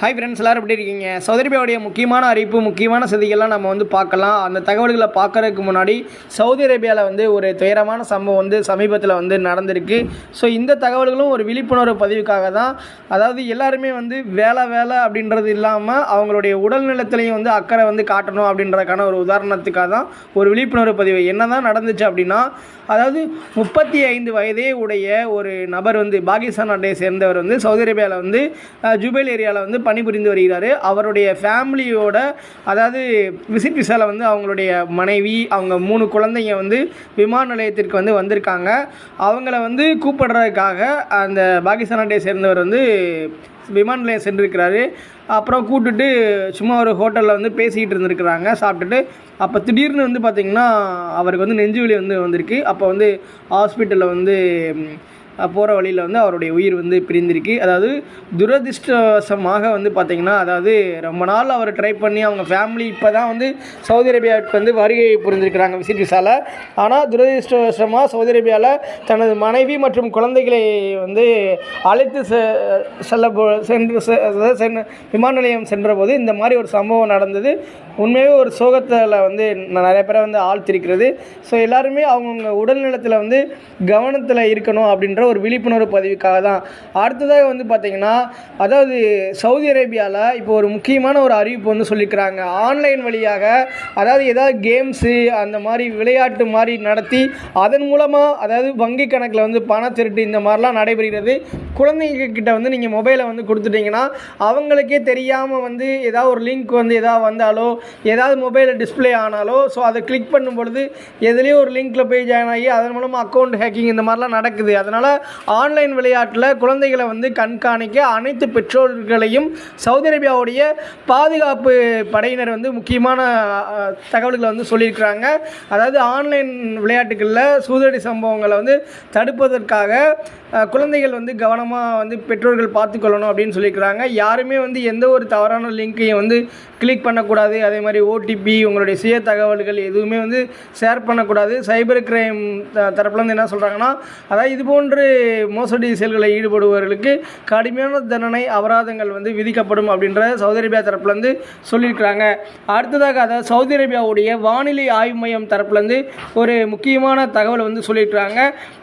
Hi friends எல்லாரும் எப்படி இருக்கீங்க? சவுதி முக்கியமான அறிவிப்பு முக்கியமான செய்திகள்லாம் நம்ம வந்து பார்க்கலாம். அந்த தகவல்களை பார்க்கறதுக்கு முன்னாடி சவுதி அரேபியாவில் வந்து ஒரு துயரமான சம்பவம் வந்து சமீபத்தில் வந்து நடந்திருக்கு. ஸோ இந்த தகவல்களும் ஒரு விழிப்புணர்வு பதிவுக்காக தான். அதாவது எல்லாருமே வந்து வேலை வேலை அப்படின்றது இல்லாமல் அவங்களுடைய உடல் நலத்திலையும் வந்து அக்கறை வந்து காட்டணும் அப்படின்றதுக்கான ஒரு உதாரணத்துக்காக தான் ஒரு விழிப்புணர்வு பதிவு. என்ன தான் நடந்துச்சு அப்படின்னா அதாவது முப்பத்தி ஐந்து வயதே உடைய ஒரு நபர் வந்து பாகிஸ்தான் நாட்டை சேர்ந்தவர் வந்து சவுதி அரேபியாவில் வந்து ஜூபேல் ஏரியாவில் வந்து பணிபுரிந்து வருகிறார். அவருடைய ஃபேமிலியோட அதாவது விசிட் விசாவில் வந்து அவங்களுடைய மனைவி அவங்க மூணு குழந்தைங்க வந்து விமான நிலையத்திற்கு வந்து வந்திருக்காங்க. அவங்கள வந்து கூப்பிடுறதுக்காக அந்த பாகிஸ்தான் சேர்ந்தவர் வந்து விமான நிலையம் சென்றிருக்கிறாரு. அப்புறம் கூப்பிட்டுட்டு சும்மா ஒரு ஹோட்டலில் வந்து பேசிக்கிட்டு இருந்திருக்கிறாங்க சாப்பிட்டுட்டு. அப்போ திடீர்னு வந்து பார்த்திங்கன்னா அவருக்கு வந்து நெஞ்சு வலி வந்து வந்திருக்கு. அப்போ வந்து ஹாஸ்பிட்டலில் வந்து போகிற வழியில் வந்து அவருடைய உயிர் வந்து பிரிந்திருக்கு. அதாவது துரதிர்ஷ்டவசமாக வந்து பார்த்திங்கன்னா அதாவது ரொம்ப நாள் அவர் ட்ரை பண்ணி அவங்க ஃபேமிலி இப்போ தான் வந்து சவுதி அரேபியாவுக்கு வந்து வருகை புரிஞ்சிருக்கிறாங்க விசிட் விசாவில் ஆனால் துரதிர்ஷ்டவசமாக சவுதி அரேபியாவில் தனது மனைவி மற்றும் குழந்தைகளை வந்து அழைத்து செ செல்ல போ சென்று செ- அதாவது சென்று விமான நிலையம் சென்றபோது இந்த மாதிரி ஒரு சம்பவம் நடந்தது. உண்மையாகவே ஒரு சோகத்தில் வந்து நிறைய பேரை வந்து ஆழ்த்திருக்கிறது. ஸோ எல்லாருமே அவங்கவுங்க உடல்நலத்தில் வந்து கவனத்தில் இருக்கணும் அப்படின்ற ஒரு விழிப்புணர்வு பதிவுக்காக தான். அடுத்ததாக வந்து பார்த்திங்கன்னா அதாவது சவுதி அரேபியாவில் இப்போ ஒரு முக்கியமான ஒரு அறிவிப்பு வந்து சொல்லியிருக்கிறாங்க ஆன்லைன் வழியாக அதாவது ஏதாவது கேம்ஸு அந்த மாதிரி விளையாட்டு மாதிரி நடத்தி அதன் மூலமாக அதாவது வங்கி கணக்கில் வந்து பண திருட்டு இந்த மாதிரிலாம் நடைபெறுகிறது. குழந்தைங்கக்கிட்ட வந்து நீங்கள் மொபைலை வந்து கொடுத்துட்டீங்கன்னா அவங்களுக்கே தெரியாமல் வந்து ஏதாவது ஒரு லிங்க் வந்து ஏதாவது வந்தாலோ ஏதாவது மொபைலில் டிஸ்ப்ளே ஆனாலோ ஸோ அதை கிளிக் பண்ணும் பொழுது எதுலேயோ ஒரு லிங்க்கில் போய் ஜாயின் ஆகி அதன் மூலமாக அக்கௌண்ட் ஹேக்கிங் இந்த மாதிரிலாம் நடக்குது. அதனால் ஆன்லைன் விளையாட்டில் குழந்தைகளை வந்து கண்காணிக்க அனைத்து பெற்றோர்களையும் சவுதி அரேபியாவுடைய பாதுகாப்பு படையினர் வந்து முக்கியமான தகவல்களை வந்து சொல்லியிருக்கிறாங்க. அதாவது ஆன்லைன் விளையாட்டுகளில் சூதடி சம்பவங்களை வந்து தடுப்பதற்காக குழந்தைகள் வந்து கவனமாக வந்து பெற்றோர்கள் பார்த்துக்கொள்ளணும் அப்படின்னு சொல்லியிருக்கிறாங்க. யாருமே வந்து எந்த ஒரு தவறான லிங்க்கையும் வந்து கிளிக் பண்ணக்கூடாது. அதே மாதிரி ஓடிபி உங்களுடைய சுய தகவல்கள் எதுவுமே வந்து ஷேர் பண்ணக்கூடாது. சைபர் கிரைம் த தரப்புலேருந்து என்ன சொல்கிறாங்கன்னா அதாவது இது போன்று மோசடி செயல்களில் ஈடுபடுபவர்களுக்கு கடுமையான தண்டனை அபராதங்கள் வந்து விதிக்கப்படும் அப்படின்ற சவுதி அரேபியா தரப்புலேருந்து சொல்லியிருக்கிறாங்க. அடுத்ததாக அதாவது சவுதி அரேபியாவுடைய வானிலை ஆய்வு மையம் தரப்புலேருந்து ஒரு முக்கியமான தகவலை வந்து சொல்லியிருக்கிறாங்க.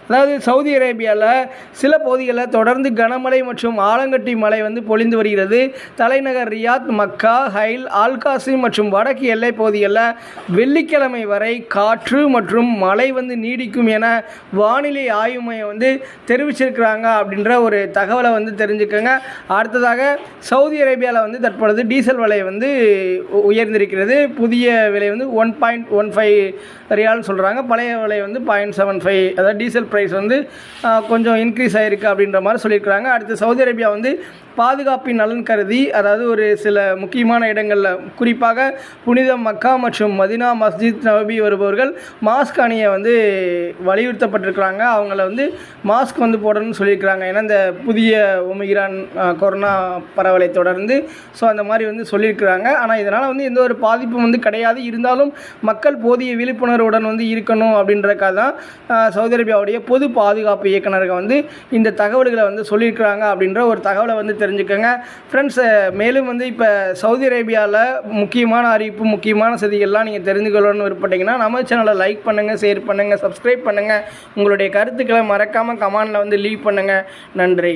அதாவது சவுதி அரேபியாவில் சில பகுதிகளில் தொடர்ந்து கனமழை மற்றும் ஆலங்கட்டி மழை வந்து பொழிந்து வருகிறது. தலைநகர் ரியாத் மக்கா ஹைல் ஆல்காசி மற்றும் வடக்கு எல்லை பகுதிகளில் வெள்ளிக்கிழமை வரை காற்று மற்றும் மழை வந்து நீடிக்கும் என வானிலை ஆய்வு மையம் வந்து தெரிவிச்சிருக்கிறாங்க அப்படின்ற ஒரு தகவலை வந்து தெரிஞ்சுக்கோங்க. அடுத்ததாக சவுதி அரேபியாவில் வந்து தற்பொழுது டீசல் விலை வந்து உ- உயர்ந்திருக்கிறது. புதிய விலை வந்து ஒன் பாயிண்ட் ஒன் ஃபைவ் ரியால்னு சொல்கிறாங்க பழைய விலை வந்து பாயிண்ட் செவன் ஃபைவ் அதாவது டீசல் ப்ரைஸ் வந்து கொஞ்சம் இன்க்ரீஸ் ஆகிருக்கு அப்படின்ற மாதிரி சொல்லியிருக்கிறாங்க. அடுத்து சவுதி அரேபியா வந்து பாதுகாப்பின் நலன் கருதி அதாவது ஒரு சில முக்கியமான இடங்களில் குறிப்பாக புனித மக்கா மற்றும் மதினா மஸ்ஜித் நபி வருபவர்கள் மாஸ்க் அணியை வந்து வலியுறுத்தப்பட்டிருக்கிறாங்க. அவங்கள வந்து மாஸ்க் வந்து போடணும்னு சொல்லியிருக்கிறாங்க. ஏன்னா இந்த புதிய ஒமிகிரான் கொரோனா பரவலை தொடர்ந்து. ஸோ அந்த மாதிரி வந்து சொல்லியிருக்கிறாங்க. ஆனால் இதனால் வந்து எந்த ஒரு பாதிப்பும் வந்து கிடையாது. இருந்தாலும் மக்கள் போதிய விழிப்புணர்வுடன் வந்து இருக்கணும் அப்படின்றக்காக தான் சவுதி அரேபியாவுடைய பொது பாதுகாப்பு இயக்குனர்கள் வந்து இந்த தகவல்களை வந்து சொல்லியிருக்கிறாங்க அப்படின்ற ஒரு தகவலை வந்து தெரிஞ்சுக்கோங்க. ஃப்ரெண்ட்ஸ் மேலும் வந்து இப்போ சவுதி அரேபியாவில் முக்கியமான அறிவிப்பு முக்கியமான செய்திகள்லாம் நீங்கள் தெரிஞ்சுக்கணும்னு விருப்பப்பட்டீங்கன்னா நம்ம சேனலை லைக் பண்ணுங்கள் ஷேர் பண்ணுங்கள் சப்ஸ்கிரைப் பண்ணுங்கள் உங்களுடைய கருத்துக்களை மறக்காமல் கமானில் வந்து லீவ் பண்ணுங்கள் நன்றி.